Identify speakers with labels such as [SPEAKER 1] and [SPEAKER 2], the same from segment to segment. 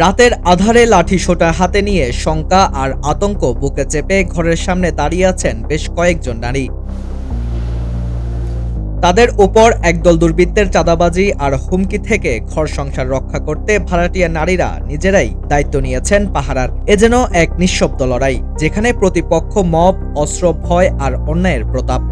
[SPEAKER 1] রাতের আধারে লাঠি সোটা হাতে নিয়ে শঙ্কা আর আতঙ্ক বুকে চেপে ঘরের সামনে দাঁড়িয়ে আছেন বেশ কয়েকজন নারী। তাদের উপর একদল দুর্বৃত্তের চাঁদাবাজি আর হুমকি থেকে ঘর সংসার রক্ষা করতে ভাড়াটিয়া নারীরা নিজেরাই দায়িত্ব নিয়েছেন পাহারার। এ যেন এক নিঃশব্দ লড়াই, যেখানে প্রতিপক্ষ মব, অস্ত্র, ভয় আর অন্যায়ের প্রতাপ।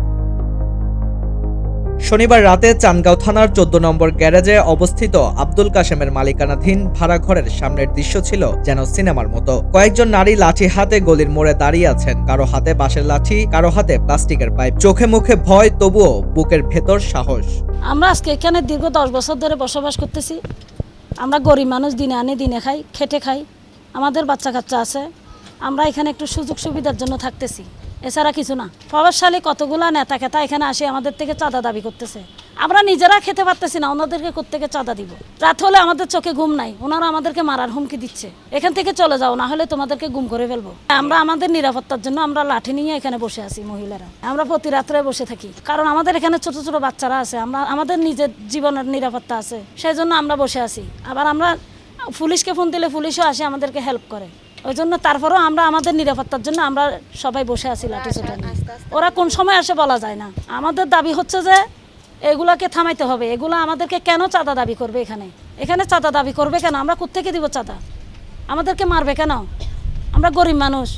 [SPEAKER 1] শনিবার রাতে চানগাঁও থানার চোদ্দ নম্বর গ্যারেজে অবস্থিত আব্দুল কাশেমের মালিকানাধীন ভাড়া ঘরের সামনের দৃশ্য ছিল যেন সিনেমার মতো। কয়েকজন নারী লাঠি হাতে গলির মোড়ে দাঁড়িয়ে আছেন। কারও হাতে বাঁশের লাঠি, কারও হাতে প্লাস্টিকের পাইপ। চোখে মুখে ভয়, তবুও বুকের ভেতর সাহস।
[SPEAKER 2] আমরা আজকে এখানে দীর্ঘ দশ বছর ধরে বসবাস করতেছি। আমরা গরিব মানুষ, দিনে আনে, দিনে খাই, খেটে খাই। আমাদের বাচ্চা কাচ্চা আছে। আমরা এখানে একটু সুযোগ সুবিধার জন্য থাকতেছি। এছাড়া কিছু না। প্রভাবশালী কতগুলা নেতা খেতা এখানে আসে আমাদের থেকে চাঁদা দাবি করতেছে। আমরা নিজেরা খেতে পারতেছি না ওনাদেরকে কোত্থেকে চাঁদা দিব? রাত হলে আমাদের চোখে ঘুম নাই, ওনারা আমাদেরকে মারার হুমকি দিচ্ছে। এখান থেকে চলে যাও, না হলে তোমাদেরকে গুম করে ফেলব। আমরা আমাদের নিরাপত্তার জন্য আমরা লাঠি নিয়ে এখানে বসে আছি, মহিলারা। আমরা প্রতি রাত্রে বসে থাকি, কারণ আমাদের এখানে ছোট ছোট বাচ্চারা আছে। আমরা, আমাদের নিজের জীবনের নিরাপত্তা আছে সেই জন্য আমরা বসে আছি। আবার আমরা পুলিশকে ফোন দিলে পুলিশও আসে আমাদেরকে হেল্প করে। ওই জন্য তারপরেও আমরা আমাদের নিরাপত্তার জন্য আমরা সবাই বসে আছি লাঠি চোটা নিয়ে ওরা কোন সময় আসে বলা যায় না। আমাদের দাবি হচ্ছে যে এগুলাকে থামাইতে হবে। এগুলো আমাদেরকে কেন চাঁদা দাবি করবে এখানে? এখানে চাঁদা দাবি করবে কেন? আমরা কোথেকে দিব চাঁদা? আমাদেরকে মারবে কেন? আমরা গরিব মানুষ।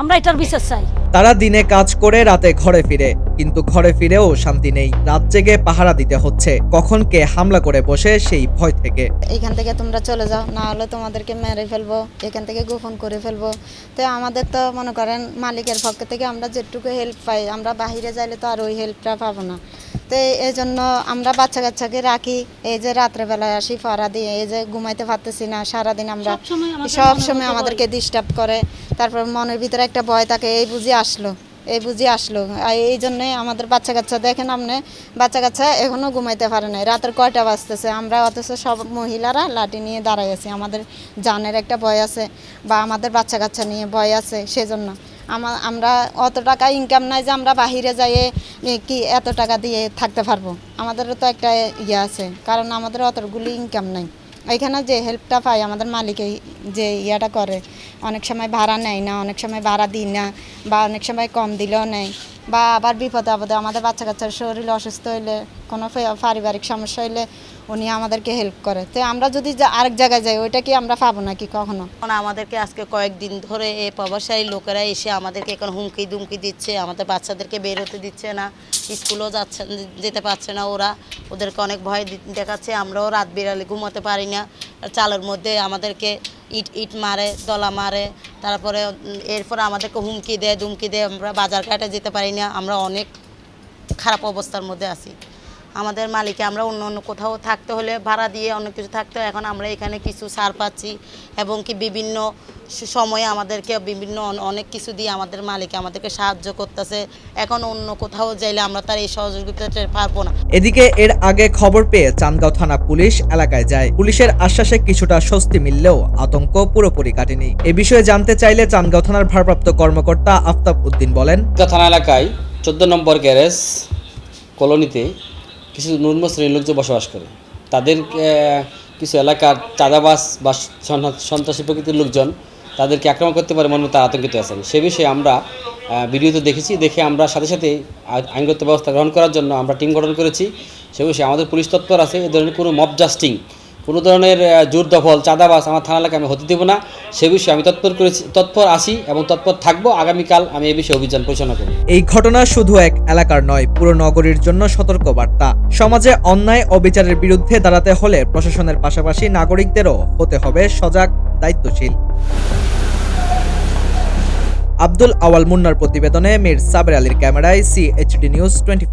[SPEAKER 2] আমরা এটার বিচার চাই।
[SPEAKER 1] তারা দিনে কাজ করে, রাতে ঘরে ফিরে। কিন্তু ঘরে ফিরেও শান্তি নেই। রাত জেগে পাহারা দিতে হচ্ছে। কখন কে হামলা করে বসে সেই ভয় থেকে।
[SPEAKER 3] এখান থেকে তোমরা চলে যাও, না হলে তোমাদেরকে মেরে ফেলব, এখান থেকে গোপন করে ফেলব। তো আমাদের তো মনে করেন মালিকের পক্ষ থেকে আমরা যেটুকু হেল্প পাই, আমরা বাহিরে যাইলে তো আর ওই হেল্পটা পাবো না। তো এই জন্য আমরা বাচ্চা কাচ্চাকে রাখি। এই যে রাত্রেবেলায় আসি ফাড়া দিয়ে এই যে ঘুমাইতে পারতেছি না সারাদিন আমরা সব সময় আমাদেরকে ডিস্টার্ব করে। তারপর মনের ভিতরে একটা ভয় থাকে এই বুঝি আসলো এই বুঝি আসলো। এই জন্যই আমাদের বাচ্চা কাচ্চা দেখেন আপনি বাচ্চা কাচ্চা এখনও ঘুমাইতে পারে নাই। রাতের কয়টা বাজতেছে? আমরা অথচ সব মহিলারা লাঠি নিয়ে দাঁড়াই আছি। আমাদের জানের একটা ভয় আছে বা আমাদের বাচ্চা কাচ্চা নিয়ে ভয় আছে সেজন্য। আমা আমরা অত টাকা ইনকাম নাই যে আমরা বাহিরে যাইয়ে কি এত টাকা দিয়ে থাকতে পারব? আমাদেরও তো একটা ইয়ে আছে, কারণ আমাদের অতগুলি ইনকাম নাই। এখানে যে হেল্পটা পাই আমাদের মালিকে যে ইয়াটা করে, অনেক সময় ভাড়া নেয় না, অনেক সময় ভাড়া দিই না, বা অনেক সময় কম দিলেও নেয়। বা আবার বিপদে আপদে আমাদের বাচ্চা কাচ্চার শরীর অসুস্থ হইলে, কোনো পারিবারিক সমস্যা হইলে উনি আমাদেরকে হেল্প করে। তো আমরা যদি আরেক জায়গায় যাই, ওইটা কি আমরা পাবো নাকি কখনো?
[SPEAKER 4] আমাদেরকে আজকে কয়েকদিন ধরে এই প্রবাসায়ী লোকেরা এসে আমাদেরকে এখন হুমকি দুমকি দিচ্ছে, আমাদের বাচ্চাদেরকে বের হতে দিচ্ছে না, স্কুলেও যাচ্ছে যেতে পারছে না ওরা। ওদেরকে অনেক ভয় দেখাচ্ছে, আমরাও রাত বিড়ালে ঘুমাতে পারি না। চালের মধ্যে আমাদেরকে ইট ইট মারে, দলা মারে, তারপরে এরপরে আমাদেরকে হুমকি দেয় দুমকি দেয়, আমরা বাজার ঘাটে যেতে পারি না, আমরা অনেক খারাপ অবস্থার মধ্যে আছি। আমাদের মালিকে আমরা অন্য অন্য কোথাও থাকতে হলে ভাড়া দিয়ে অনেক কিছু থাকতে হয়। এখন আমরা এখানে কিছু ছাড় পাচ্ছি এবং কি বিভিন্ন সময়ে আমাদেরকে বিভিন্ন অনেক কিছু দিয়ে আমাদের মালিক আমাদেরকে সাহায্য করতেছে। এখন অন্য কোথাও যাইলে আমরা তার এই সহযোগিতাটা পারব না।
[SPEAKER 1] এদিকে এর আগে খবর পেয়ে চান্দগাঁও থানা পুলিশ এলাকায় যায়। পুলিশের আশ্বাসে কিছুটা স্বস্তি মিললেও আতঙ্ক পুরোপুরি কাটেনি। এ বিষয়ে জানতে চাইলে চান্দগাঁও থানার ভারপ্রাপ্ত কর্মকর্তা আফতাব উদ্দিন বলেন
[SPEAKER 5] থানা এলাকায় চোদ্দ নম্বর গ্যারেজ কলোনিতে কিছু নূন্য শ্রেণির লোক যে বসবাস করে। তাদের কিছু এলাকার চাঁদাবাস বা সন্ত্রাসী প্রকৃতির লোকজন তাদেরকে আক্রমণ করতে পারে মনে তারা আতঙ্কিত আছেন। সে বিষয়ে আমরা ভিডিওতে দেখেছি, দেখে আমরা সাথে সাথে আই- আইনগত ব্যবস্থা গ্রহণ করার জন্য আমরা টিম গঠন করেছি। সে বিষয়ে আমাদের পুলিশ তৎপর আছে। এ ধরনের কোনো মব জাস্টিং কোনো ধরনের জোর দখল চাঁদাবাস আমার থানা এলাকায় আমি হতে দেবো না। সে বিষয়ে আমি তৎপর করেছি, তৎপর আসি এবং তৎপর থাকব। আগামীকাল আমি এই বিষয়ে অভিযান পরিচালনা করব।
[SPEAKER 1] এই ঘটনা শুধু এক এলাকার নয়, পুরো নগরীর জন্য সতর্কবার্তা। সমাজে অন্যায় অবিচারের বিরুদ্ধে দাঁড়াতে হলে প্রশাসনের পাশাপাশি নাগরিকদেরও হতে হবে সজাগ, দায়িত্বশীল। আব্দুল আওয়াল মুন্নার প্রতিবেদনে মীর সাবের আলীর ক্যামেরায় সি সিএইচডি নিউজ টোয়েন্টি